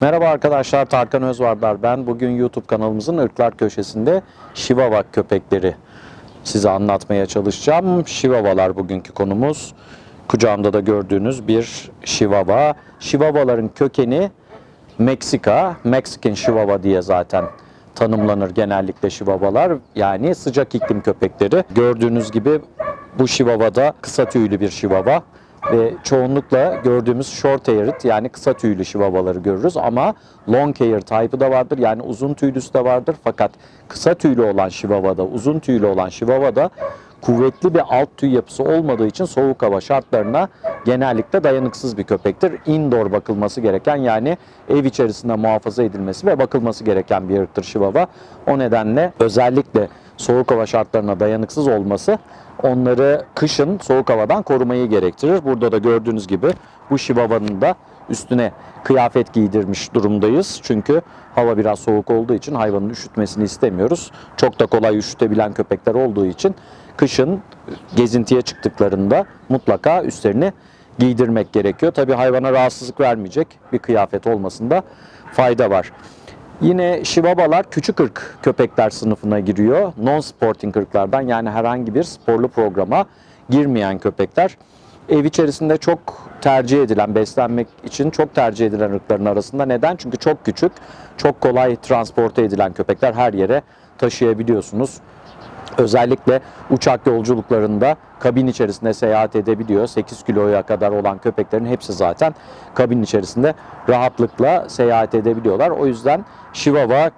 Merhaba arkadaşlar, Tarkan Özvardar ben. Bugün YouTube kanalımızın ırklar köşesinde Şivava köpekleri size anlatmaya çalışacağım. Şivavalar bugünkü konumuz. Kucağımda da gördüğünüz bir Şivava. Şivavaların kökeni Meksika, Mexican Şivava diye zaten tanımlanır genellikle Şivavalar. Yani sıcak iklim köpekleri. Gördüğünüz gibi bu Şivava'da kısa tüylü bir Şivava ve çoğunlukla gördüğümüz short haired yani kısa tüylü şivavaları görürüz. Ama long hair type'ı da vardır yani uzun tüylüsü de vardır. Fakat kısa tüylü olan şivavada uzun tüylü olan şivavada kuvvetli bir alt tüy yapısı olmadığı için soğuk hava şartlarına genellikle dayanıksız bir köpektir. Indoor bakılması gereken yani ev içerisinde muhafaza edilmesi ve bakılması gereken bir ırktır şivava. O nedenle özellikle soğuk hava şartlarına dayanıksız olması onları kışın soğuk havadan korumayı gerektirir. Burada da gördüğünüz gibi bu şivavanın da üstüne kıyafet giydirmiş durumdayız. Çünkü hava biraz soğuk olduğu için hayvanın üşütmesini istemiyoruz. Çok da kolay üşütebilen köpekler olduğu için kışın gezintiye çıktıklarında mutlaka üstlerini giydirmek gerekiyor. Tabii hayvana rahatsızlık vermeyecek bir kıyafet olmasında fayda var. Yine Şivabalar küçük ırk köpekler sınıfına giriyor. Non-sporting ırklardan yani herhangi bir sporlu programa girmeyen köpekler. Ev içerisinde çok tercih edilen, beslenmek için çok tercih edilen ırkların arasında. Neden? Çünkü çok küçük, çok kolay transporte edilen köpekler her yere taşıyabiliyorsunuz. Özellikle uçak yolculuklarında kabin içerisinde seyahat edebiliyor. 8 kiloya kadar olan köpeklerin hepsi zaten kabin içerisinde rahatlıkla seyahat edebiliyorlar. O yüzden Chihuahua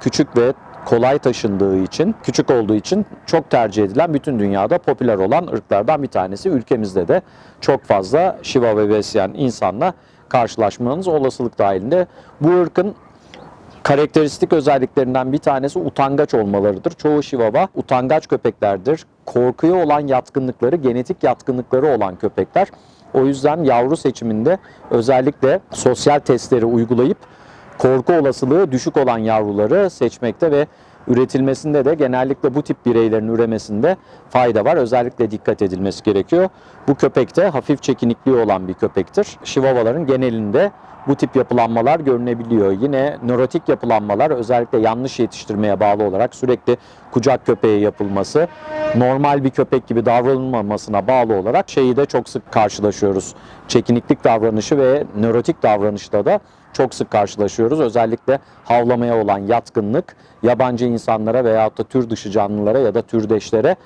küçük ve kolay taşındığı için, küçük olduğu için çok tercih edilen, bütün dünyada popüler olan ırklardan bir tanesi. Ülkemizde de çok fazla Chihuahua besleyen insanla karşılaşmanız olasılık dahilinde. Bu ırkın karakteristik özelliklerinden bir tanesi utangaç olmalarıdır. Çoğu şivava utangaç köpeklerdir. Korkuya olan yatkınlıkları, genetik yatkınlıkları olan köpekler. O yüzden yavru seçiminde özellikle sosyal testleri uygulayıp korku olasılığı düşük olan yavruları seçmekte ve üretilmesinde de genellikle bu tip bireylerin üremesinde fayda var. Özellikle dikkat edilmesi gerekiyor. Bu köpek de hafif çekinikliği olan bir köpektir. Şivavaların genelinde bu tip yapılanmalar görünebiliyor. Yine nörotik yapılanmalar özellikle yanlış yetiştirmeye bağlı olarak sürekli kucak köpeği yapılması, normal bir köpek gibi davranılmamasına bağlı olarak şeyi de çok sık karşılaşıyoruz. Çekiniklik davranışı ve nörotik davranışta da çok sık karşılaşıyoruz. Özellikle havlamaya olan yatkınlık, yabancı insanlara veyahut da tür dışı canlılara ya da türdeşlere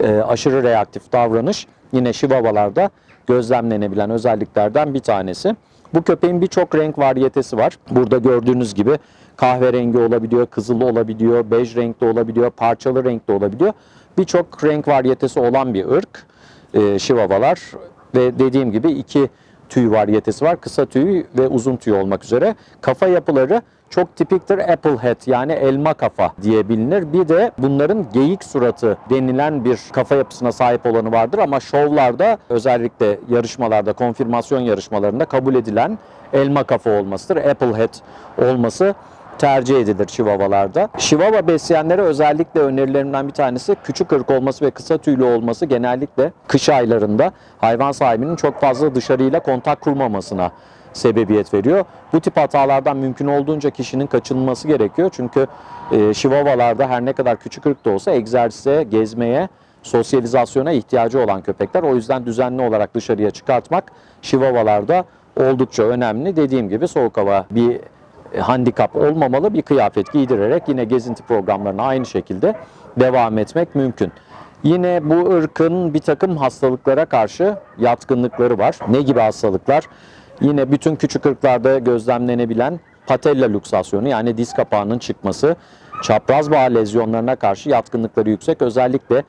e, aşırı reaktif davranış yine şivavalarda gözlemlenebilen özelliklerden bir tanesi. Bu köpeğin birçok renk varyetesi var. Burada gördüğünüz gibi kahverengi olabiliyor, kızıl olabiliyor, bej renkli olabiliyor, parçalı renkli olabiliyor. Birçok renk varyetesi olan bir ırk e, şivavalar ve dediğim gibi iki tüy varyetesi var. Kısa tüy ve uzun tüy olmak üzere. Kafa yapıları çok tipiktir apple head yani elma kafa diye bilinir. Bir de bunların geyik suratı denilen bir kafa yapısına sahip olanı vardır ama şovlarda özellikle yarışmalarda, konfirmasyon yarışmalarında kabul edilen elma kafa olmasıdır. Apple head olması tercih edilir Chihuahua'larda. Chihuahua besleyenlere özellikle önerilerimden bir tanesi küçük ırk olması ve kısa tüylü olması genellikle kış aylarında hayvan sahibinin çok fazla dışarıyla kontak kurmamasına sebebiyet veriyor. Bu tip hatalardan mümkün olduğunca kişinin kaçınılması gerekiyor. Çünkü e, Chihuahua'larda her ne kadar küçük ırk da olsa egzersize, gezmeye, sosyalizasyona ihtiyacı olan köpekler. O yüzden düzenli olarak dışarıya çıkartmak Chihuahua'larda oldukça önemli. Dediğim gibi soğuk hava bir handikap olmamalı. Bir kıyafet giydirerek yine gezinti programlarına aynı şekilde devam etmek mümkün. Yine bu ırkın bir takım hastalıklara karşı yatkınlıkları var. Ne gibi hastalıklar? Yine bütün küçük ırklarda gözlemlenebilen patella luksasyonu yani diz kapağının çıkması, çapraz bağ lezyonlarına karşı yatkınlıkları yüksek. Özellikle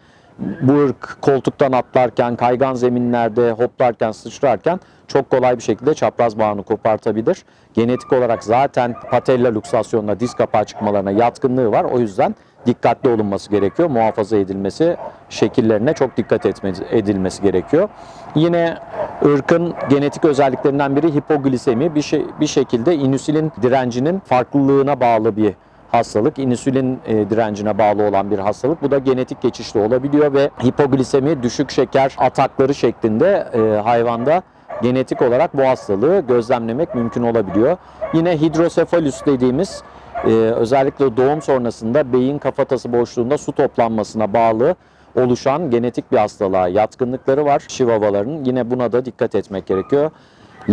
bu ırk koltuktan atlarken, kaygan zeminlerde hoplarken, sıçrarken çok kolay bir şekilde çapraz bağını kopartabilir. Genetik olarak zaten patella luksasyonuna, diz kapağı çıkmalarına yatkınlığı var. O yüzden dikkatli olunması gerekiyor. Muhafaza edilmesi, şekillerine çok dikkat edilmesi gerekiyor. Yine ırkın genetik özelliklerinden biri hipoglisemi. Bir, şey, bir şekilde insülin direncinin farklılığına bağlı bir hastalık. İnsülin e, direncine bağlı olan bir hastalık. Bu da genetik geçişli olabiliyor ve hipoglisemi düşük şeker atakları şeklinde e, hayvanda genetik olarak bu hastalığı gözlemlemek mümkün olabiliyor. Yine hidrosefalus dediğimiz e, özellikle doğum sonrasında beyin kafatası boşluğunda su toplanmasına bağlı oluşan genetik bir hastalığa yatkınlıkları var şivavaların. Yine buna da dikkat etmek gerekiyor.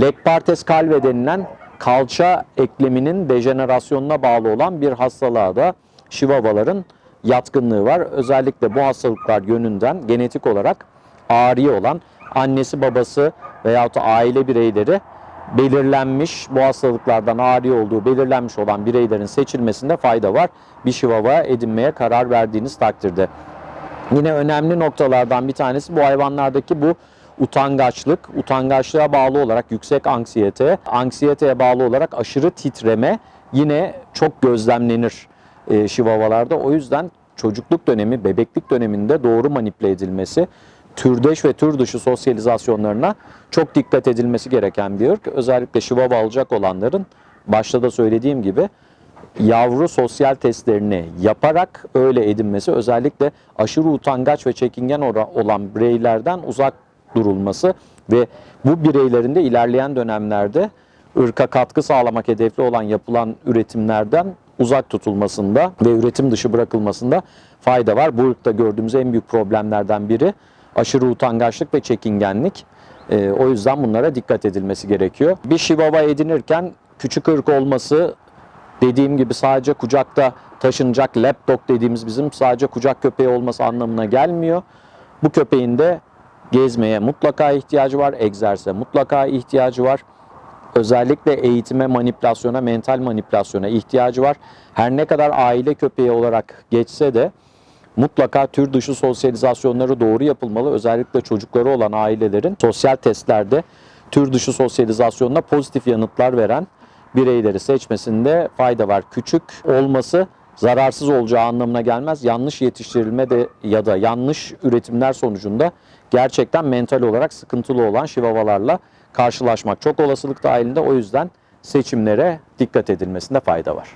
Legpartes calve denilen kalça ekleminin dejenerasyonuna bağlı olan bir hastalığa da şivavaların yatkınlığı var. Özellikle bu hastalıklar yönünden genetik olarak ağrı olan annesi babası veyahut da aile bireyleri belirlenmiş bu hastalıklardan ağrı olduğu belirlenmiş olan bireylerin seçilmesinde fayda var. Bir şivava edinmeye karar verdiğiniz takdirde. Yine önemli noktalardan bir tanesi bu hayvanlardaki bu utangaçlık, utangaçlığa bağlı olarak yüksek anksiyete, anksiyeteye bağlı olarak aşırı titreme yine çok gözlemlenir e, şivavalarda. O yüzden çocukluk dönemi, bebeklik döneminde doğru manipüle edilmesi, türdeş ve tür dışı sosyalizasyonlarına çok dikkat edilmesi gereken bir ırk. Özellikle şivava alacak olanların başta da söylediğim gibi yavru sosyal testlerini yaparak öyle edinmesi özellikle aşırı utangaç ve çekingen olan bireylerden uzak durulması ve bu bireylerin de ilerleyen dönemlerde ırka katkı sağlamak hedefli olan yapılan üretimlerden uzak tutulmasında ve üretim dışı bırakılmasında fayda var. Bu ırkta gördüğümüz en büyük problemlerden biri aşırı utangaçlık ve çekingenlik. Ee, o yüzden bunlara dikkat edilmesi gerekiyor. Bir şivava edinirken küçük ırk olması dediğim gibi sadece kucakta taşınacak lapdog dediğimiz bizim sadece kucak köpeği olması anlamına gelmiyor. Bu köpeğin de gezmeye mutlaka ihtiyacı var, egzersize mutlaka ihtiyacı var. Özellikle eğitime, manipülasyona, mental manipülasyona ihtiyacı var. Her ne kadar aile köpeği olarak geçse de mutlaka tür dışı sosyalizasyonları doğru yapılmalı. Özellikle çocukları olan ailelerin sosyal testlerde tür dışı sosyalizasyonuna pozitif yanıtlar veren bireyleri seçmesinde fayda var. Küçük olması zararsız olacağı anlamına gelmez. Yanlış yetiştirilme de ya da yanlış üretimler sonucunda gerçekten mental olarak sıkıntılı olan şivavalarla karşılaşmak çok olasılık dahilinde. O yüzden seçimlere dikkat edilmesinde fayda var.